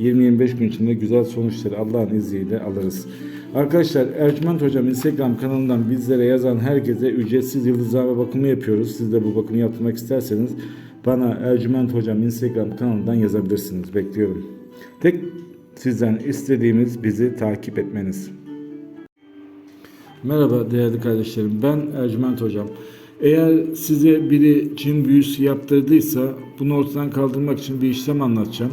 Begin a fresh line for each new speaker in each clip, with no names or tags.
20-25 gün içinde güzel sonuçları Allah'ın izniyle alırız. Arkadaşlar Ercüment Hocam Instagram kanalından bizlere yazan herkese ücretsiz yıldızlama bakımı yapıyoruz. Siz de bu bakımı yaptırmak isterseniz bana Ercüment Hocam Instagram kanalından yazabilirsiniz. Bekliyorum. Tek sizden istediğimiz bizi takip etmeniz. Merhaba değerli kardeşlerim. Ben Ercüment Hocam. Eğer size biri cin büyüsü yaptırdıysa bunu ortadan kaldırmak için bir işlem anlatacağım.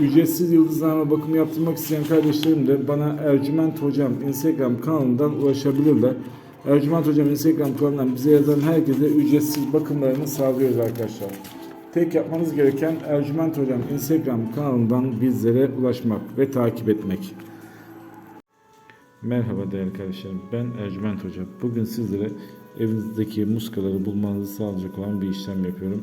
ücretsiz yıldızlama bakımı yaptırmak isteyen kardeşlerim de bana Ercüment Hocam Instagram kanalından ulaşabilirler. Ercüment Hocam Instagram kanalından bize yazan herkese ücretsiz bakımlarını sağlıyoruz arkadaşlar. Tek yapmanız gereken Ercüment Hocam Instagram kanalından bizlere ulaşmak ve takip etmek. Merhaba değerli kardeşlerim. Ben Ercüment Hoca. Bugün sizlere evinizdeki muskaları bulmanızı sağlayacak olan bir işlem yapıyorum.